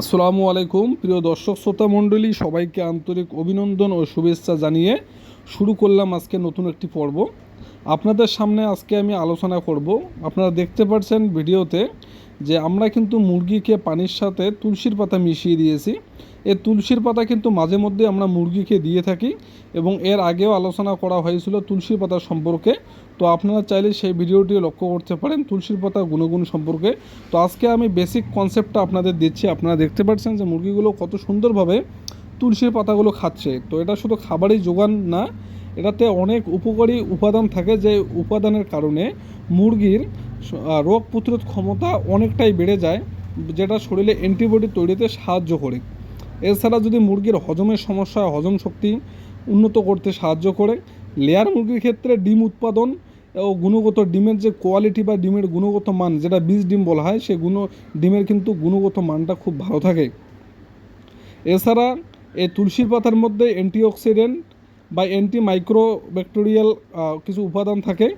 আসসালামু আলাইকুম, প্রিয় দর্শক শ্রোতা মণ্ডলী, সবাইকে আন্তরিক অভিনন্দন ও শুভেচ্ছা জানিয়ে শুরু করলাম আজকে নতুন একটি পর্ব। আপনাদের সামনে আজকে আমি আলোচনা করব। আপনারা দেখতে পাচ্ছেন ভিডিওতে যে আমরা কিন্তু মুরগিকে পানির সাথে তুলসীর পাতা মিশিয়ে দিয়েছি। এই তুলসীর পাতা কিন্তু মাঝে মধ্যে আমরা মুরগিকে দিয়ে থাকি এবং এর আগেও আলোচনা করা হয়েছিল তুলসীর পাতা সম্পর্কে। তো আপনারা চাইলে সেই ভিডিওটি লক্ষ্য করতে পারেন তুলসীর পাতা গুণগুণ সম্পর্কে। তো আজকে আমি বেসিক কনসেপ্টটা আপনাদের দিচ্ছি। আপনারা দেখতে পাচ্ছেন যে মুরগিগুলো কত সুন্দরভাবে তুলসীর পাতাগুলো খাচ্ছে। তো এটা শুধু খাবারই যোগান না এটাতে অনেক উপকারী উপাদান থাকে যে উপাদানের কারণে মুরগির রোগ প্রতিরোধ ক্ষমতা অনেকটাই বেড়ে যায়, যেটা শরীরে অ্যান্টিবডি তৈরিতে সাহায্য করে। এছাড়া যদি মুরগির হজমের সমস্যা হজম শক্তি উন্নত করতে সাহায্য করে লেয়ার মুরগির ক্ষেত্রে ডিম উৎপাদন ও গুণগত ডিমের যে কোয়ালিটি বা ডিমের গুণগত মান, যেটা বীজ ডিম বলা হয়, সে গুণ, ডিমের কিন্তু গুণগত মানটা খুব ভালো থাকে। এছাড়া এই তুলসীর পাতার মধ্যে অ্যান্টিঅক্সিডেন্ট বা অ্যান্টি মাইক্রো ব্যাকটেরিয়াল কিছু উপাদান থাকে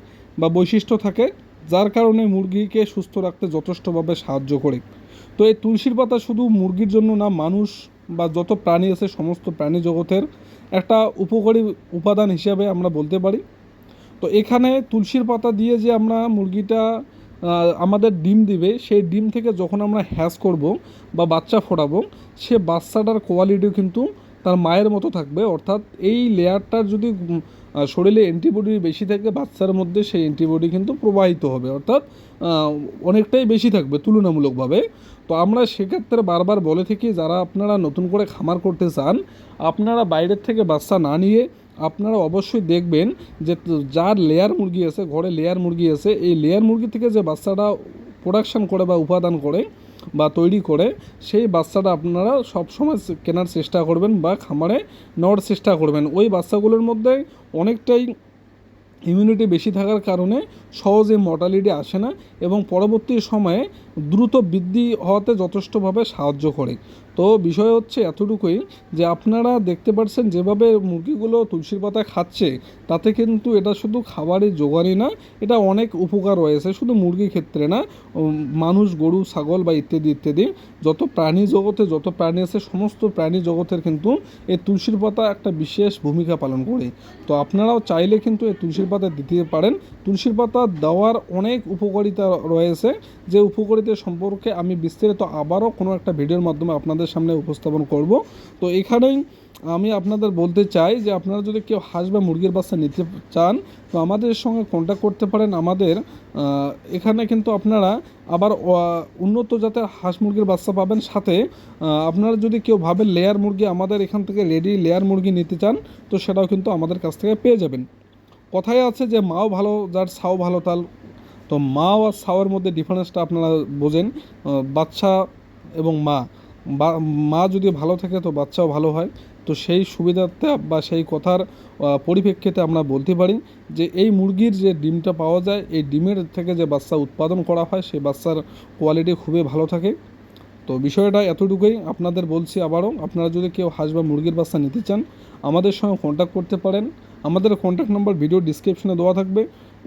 বা বৈশিষ্ট্য থাকে, যার কারণে মুরগিকে সুস্থ রাখতে যথেষ্টভাবে সাহায্য করে। তো এই তুলসীর পাতা শুধু মুরগির জন্য না, মানুষ বা যত প্রাণী আছে, সমস্ত প্রাণী জগতের একটা উপকারী উপাদান হিসাবে আমরা বলতে পারি। তো এখানে তুলসীর পাতা দিয়ে যে আমরা মুরগিটা আমাদের ডিম দিবে, সেই ডিম থেকে যখন আমরা হ্যাস করব বা বাচ্চা ফোটাবো, সে বাচ্চাটার কোয়ালিটিও কিন্তু তার মায়ের মতো থাকবে, অর্থাৎ এই লেয়ারটার যদি শরীরে অ্যান্টিবডি বেশি থাকে, বাচ্চার মধ্যে সেই অ্যান্টিবডি কিন্তু প্রবাহিত হবে, অর্থাৎ অনেকটাই বেশি থাকবে তুলনামূলকভাবে। তো আমরা সেক্ষেত্রে বারবার বলে থাকি, যারা আপনারা নতুন করে খামার করতে চান, আপনারা বাইরের থেকে বাচ্চা না নিয়ে আপনারা অবশ্যই দেখবেন যে, যার লেয়ার মুরগি আছে, ঘরে লেয়ার মুরগি আছে, এই লেয়ার মুরগি থেকে যে বাচ্চাটা প্রোডাকশন করে বা উপাদান করে বা তৈরি করে সেই বাচ্চাটা আপনারা সবসময় কেনার চেষ্টা করবেন বা খামারে নেওয়ার চেষ্টা করবেন। ওই বাচ্চাগুলোর মধ্যে অনেকটাই ইমিউনিটি বেশি থাকার কারণে সহজে মর্টালিটি আসে না এবং পরবর্তী সময়ে দ্রুত বৃদ্ধি হওয়াতে যথেষ্টভাবে সাহায্য করে। তো বিষয় হচ্ছে এতটুকুই যে আপনারা দেখতে পাচ্ছেন যেভাবে মুরগিগুলো তুলসীর পাতা খাচ্ছে, তাতে কিন্তু এটা শুধু খাবারের জোগানই না, এটা অনেক উপকার রয়েছে শুধু মুরগির ক্ষেত্রে না মানুষ গরু, ছাগল বা ইত্যাদি ইত্যাদি, যত প্রাণী জগতে, যত প্রাণী আছে, সমস্ত প্রাণী জগতের কিন্তু এই তুলসীর পাতা একটা বিশেষ ভূমিকা পালন করে। তো আপনারাও চাইলে কিন্তু এই তুলসীর পাতা দিতে পারেন। তুলসীর পাতা দেওয়ার অনেক উপকারিতা রয়েছে। যে উপকারিতা সম্পর্কে আমি বিস্তারিত আবারও কোনো একটা ভিডিওর মাধ্যমে আপনাদের সামনে উপস্থাপন করব। তো এখানেই আমি আপনাদের বলতে চাই যে আপনারা যদি কেউ হাঁস বা মুরগির বাচ্চা নিতে চান, তো আমাদের সঙ্গে কন্ট্যাক্ট করতে পারেন। আমাদের এখানে কিন্তু আপনারা আবার উন্নত জাতের হাঁস মুরগির বাচ্চা পাবেন সাথে। আপনারা যদি কেউ ভাবেন লেয়ার মুরগি আমাদের এখান থেকে রেডি লেয়ার মুরগি নিতে চান, তো সেটাও কিন্তু আমাদের কাছ থেকে পেয়ে যাবেন। কথায় আছে যে মাও ভালো, যার ছাও ভালো তাল তো মা আর ছাওয়ের মধ্যে ডিফারেন্সটা আপনারা বোঝেন। বাচ্চা এবং মা। বা, মা যদি ভালো থাকে তো বাচ্চাও ভালো হয়। তো সেই সুবিধাতে বা সেই কথার পরিপ্রেক্ষিতে আমরা বলতে পারি যে এই মুরগির যে ডিমটা পাওয়া যায়, এই ডিমের থেকে যে বাচ্চা উৎপাদন করা হয়, সেই বাচ্চার কোয়ালিটি খুবই ভালো থাকে। তো বিষয়টা এতটুকুই, আপনাদের বলছি আবারও। আপনারা যদি কেউ হাঁস বা মুরগির বাচ্চা নিতে চান, আমাদের সঙ্গে কন্ট্যাক্ট করতে পারেন। আমাদের কন্ট্যাক্ট নাম্বার ভিডিও ডিসক্রিপশনে দেওয়া থাকবে।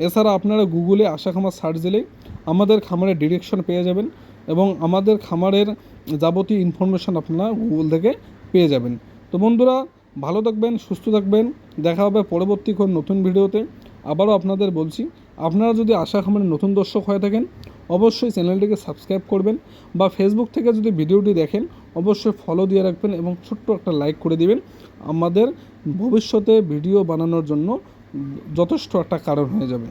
এছাড়া আপনারা গুগলে আশা খামার সার্চ দিলেই আমাদের খামারের ডিরেকশন পেয়ে যাবেন এবং আমাদের খামারের যাবতীয় ইনফরমেশন আপনারা গুগল থেকে পেয়ে যাবেন। তো বন্ধুরা, ভালো থাকবেন, সুস্থ থাকবেন। দেখা হবে পরবর্তী কোন নতুন ভিডিওতে। আবারও আপনাদের বলছি, আপনারা যদি আশা খামারের নতুন দর্শক হয়ে থাকেন, অবশ্যই চ্যানেলটিকে সাবস্ক্রাইব করবেন বা ফেসবুক থেকে যদি ভিডিওটি দেখেন, অবশ্যই ফলো দিয়ে রাখবেন এবং ছোট্ট একটা লাইক করে দিবেন। আমাদের ভবিষ্যতে ভিডিও বানানোর জন্য যথেষ্ট একটা কারণ হয়ে যাবে।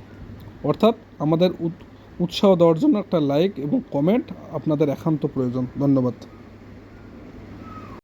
অর্থাৎ আমাদের উৎসাহ দেওয়ার জন্য একটা লাইক এবং কমেন্ট আপনাদের একান্ত প্রয়োজন। ধন্যবাদ।